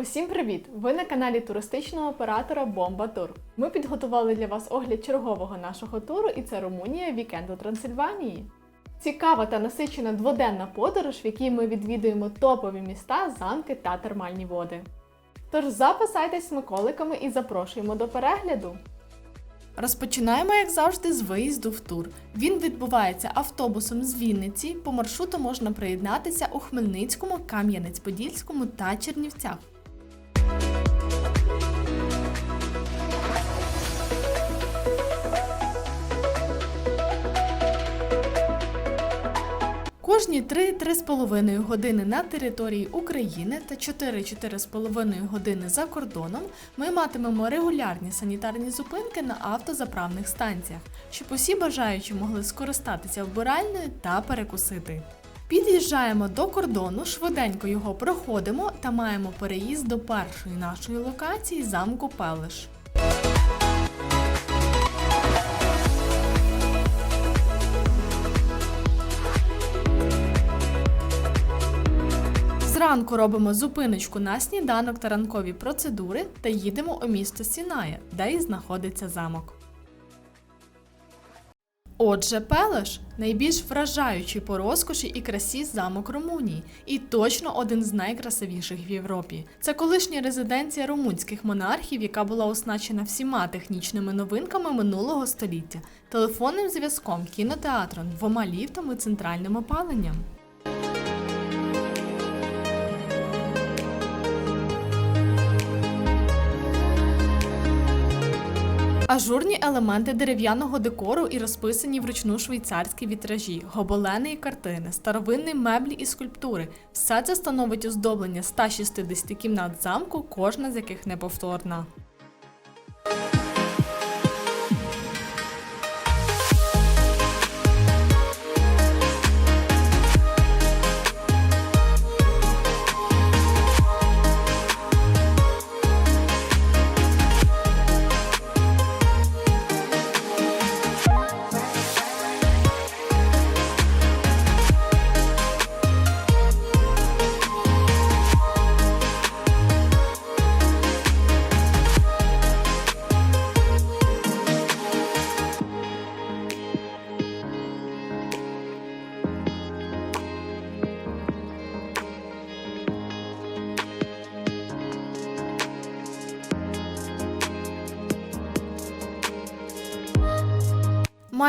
Усім привіт! Ви на каналі туристичного оператора Бомба Тур. Ми підготували для вас огляд чергового нашого туру, і це Румунія вікенд у Трансильванії. Цікава та насичена дводенна подорож, в якій ми відвідуємо топові міста, замки та термальні води. Тож записайтесь смаколиками і запрошуємо до перегляду. Розпочинаємо, як завжди, з виїзду в тур. Він відбувається автобусом з Вінниці. По маршруту можна приєднатися у Хмельницькому, Кам'янець-Подільському та Чернівцях. Кожні 3-3,5 години на території України та 4-4,5 години за кордоном ми матимемо регулярні санітарні зупинки на автозаправних станціях, щоб усі бажаючі могли скористатися вбиральною та перекусити. Під'їжджаємо до кордону, швиденько його проходимо та маємо переїзд до першої нашої локації замку Пелеш. Зранку робимо зупиночку на сніданок та ранкові процедури та їдемо у місто Сіная, де і знаходиться замок. Отже, Пелеш найбільш вражаючий по розкоші і красі замок Румунії, і точно один з найкрасивіших в Європі. Це колишня резиденція румунських монархів, яка була оснащена всіма технічними новинками минулого століття, телефонним зв'язком, кінотеатром, двома ліфтами, центральним опаленням. Ажурні елементи дерев'яного декору і розписані вручну швейцарські вітражі, гобелени і картини, старовинні меблі і скульптури. Все це становить оздоблення 160 кімнат замку, кожна з яких неповторна.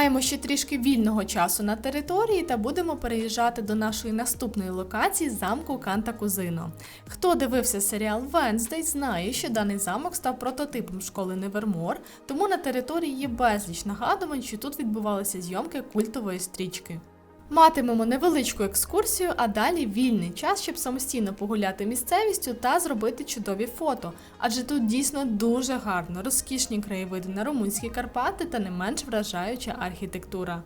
Маємо ще трішки вільного часу на території та будемо переїжджати до нашої наступної локації замку Канта Кузино. Хто дивився серіал Венздей, знає, що даний замок став прототипом школи Невермор, тому на території є безліч нагадувань, що тут відбувалися зйомки культової стрічки. Матимемо невеличку екскурсію, а далі вільний час, щоб самостійно погуляти місцевістю та зробити чудові фото. Адже тут дійсно дуже гарно, розкішні краєвиди на румунські Карпати та не менш вражаюча архітектура.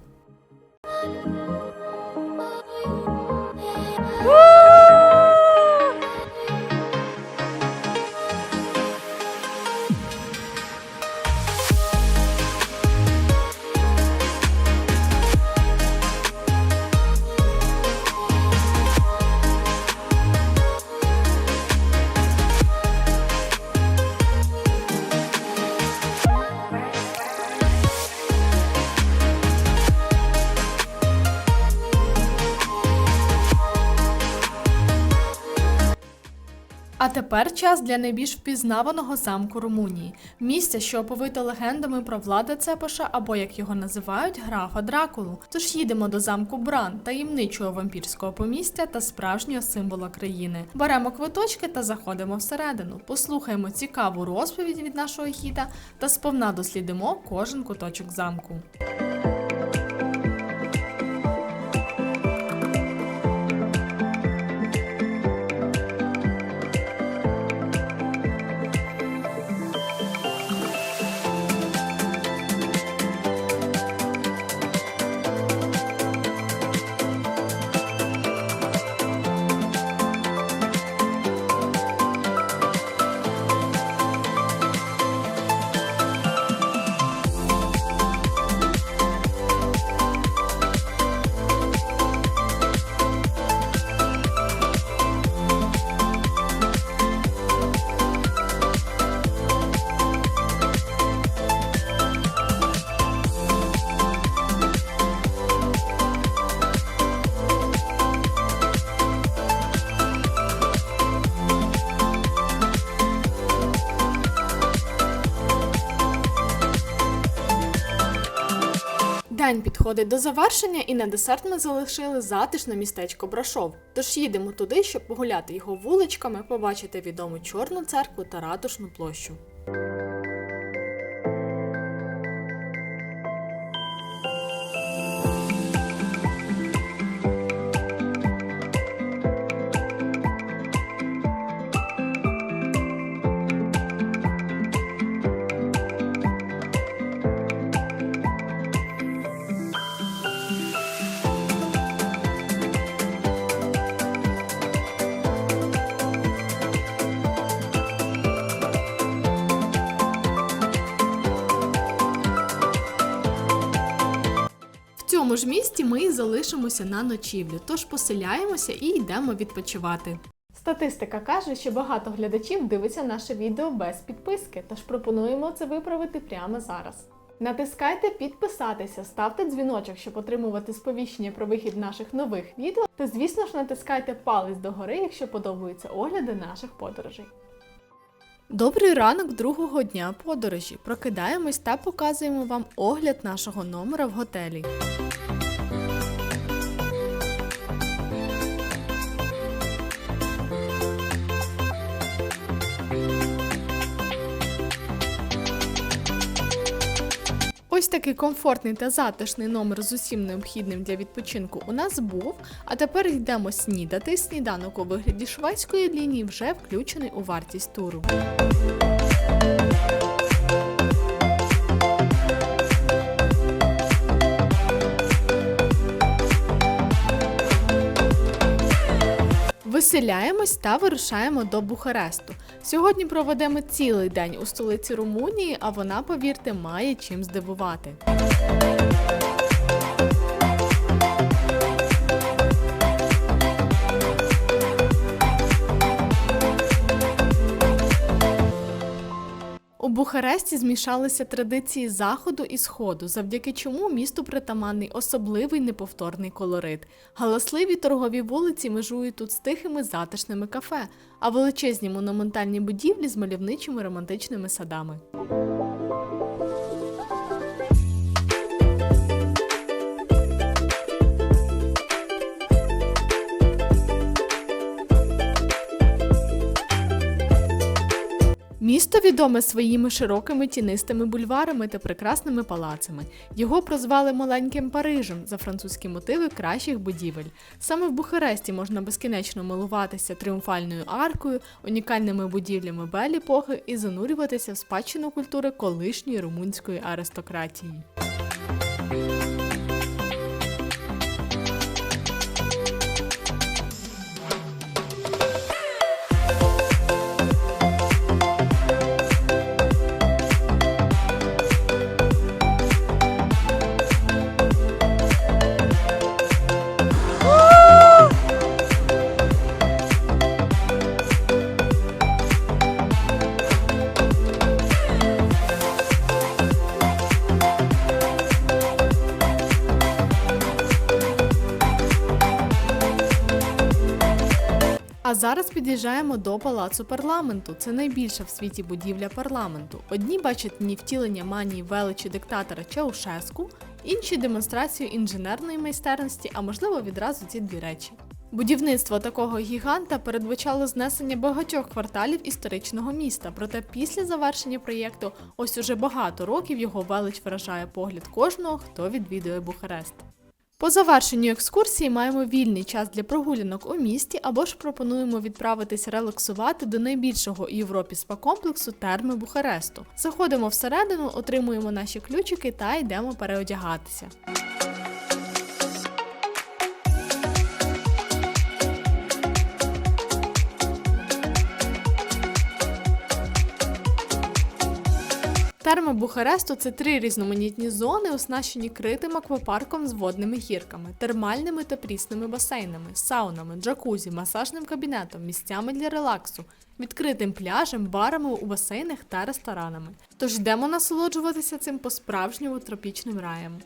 А тепер час для найбільш впізнаваного замку Румунії, місця, що оповито легендами про влада Цепоша або, як його називають, графа Дракулу. Тож їдемо до замку Бран, таємничого вампірського помістя та справжнього символа країни. Беремо квиточки та заходимо всередину. Послухаємо цікаву розповідь від нашого гіда та сповна дослідимо кожен куточок замку. Підходить до завершення, і на десерт ми залишили затишне містечко Брашов. Тож їдемо туди, щоб погуляти його вуличками, побачити відому чорну церкву та ратушну площу. Залишимося на ночівлю, тож поселяємося і йдемо відпочивати. Статистика каже, що багато глядачів дивиться наше відео без підписки, тож пропонуємо це виправити прямо зараз. Натискайте підписатися, ставте дзвіночок, щоб отримувати сповіщення про вихід наших нових відео. Та, звісно ж, натискайте палець догори, якщо подобаються огляди наших подорожей. Добрий ранок другого дня подорожі. Прокидаємось та показуємо вам огляд нашого номера в готелі. Ось такий комфортний та затишний номер з усім необхідним для відпочинку у нас був. А тепер йдемо снідати. Сніданок у вигляді шведської лінії вже включений у вартість туру. Виселяємось та вирушаємо до Бухаресту. Сьогодні проведемо цілий день у столиці Румунії, а вона, повірте, має чим здивувати. У Бухаресті змішалися традиції заходу і сходу, завдяки чому місту притаманний особливий неповторний колорит. Галасливі торгові вулиці межують тут з тихими затишними кафе, а величезні монументальні будівлі з мальовничими романтичними садами. Місто відоме своїми широкими тінистими бульварами та прекрасними палацами. Його прозвали маленьким Парижем за французькі мотиви кращих будівель. Саме в Бухаресті можна безкінечно милуватися тріумфальною аркою, унікальними будівлями Бель-епохи і занурюватися в спадщину культури колишньої румунської аристократії. А зараз під'їжджаємо до палацу парламенту. Це найбільша в світі будівля парламенту. Одні бачать в ній втілення манії величі диктатора Чаушеску, інші демонстрацію інженерної майстерності, а можливо відразу ці дві речі. Будівництво такого гіганта передбачало знесення багатьох кварталів історичного міста. Проте після завершення проєкту ось уже багато років його велич вражає погляд кожного, хто відвідує Бухарест. По завершенню екскурсії маємо вільний час для прогулянок у місті або ж пропонуємо відправитись релаксувати до найбільшого у Європі спа-комплексу терми Бухаресту. Заходимо всередину, отримуємо наші ключики та йдемо переодягатися. Терми Бухаресту це три різноманітні зони, оснащені критим аквапарком з водними гірками, термальними та прісними басейнами, саунами, джакузі, масажним кабінетом, місцями для релаксу, відкритим пляжем, барами у басейнах та ресторанами. Тож йдемо насолоджуватися цим по-справжньому тропічним раєм.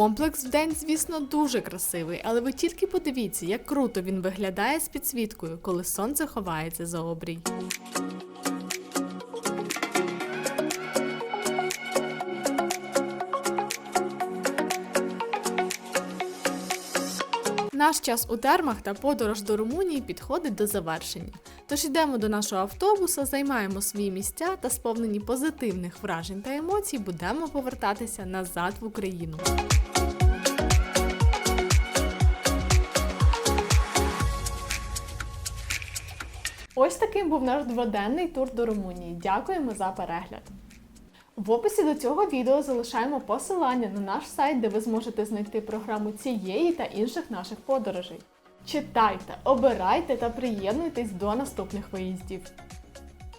Комплекс вдень, звісно, дуже красивий, але ви тільки подивіться, як круто він виглядає з підсвіткою, коли сонце ховається за обрій. Наш час у термах та подорож до Румунії підходить до завершення. Тож йдемо до нашого автобуса, займаємо свої місця та сповнені позитивних вражень та емоцій будемо повертатися назад в Україну. Ось таким був наш дводенний тур до Румунії. Дякуємо за перегляд. В описі до цього відео залишаємо посилання на наш сайт, де ви зможете знайти програму цієї та інших наших подорожей. Читайте, обирайте та приєднуйтесь до наступних виїздів.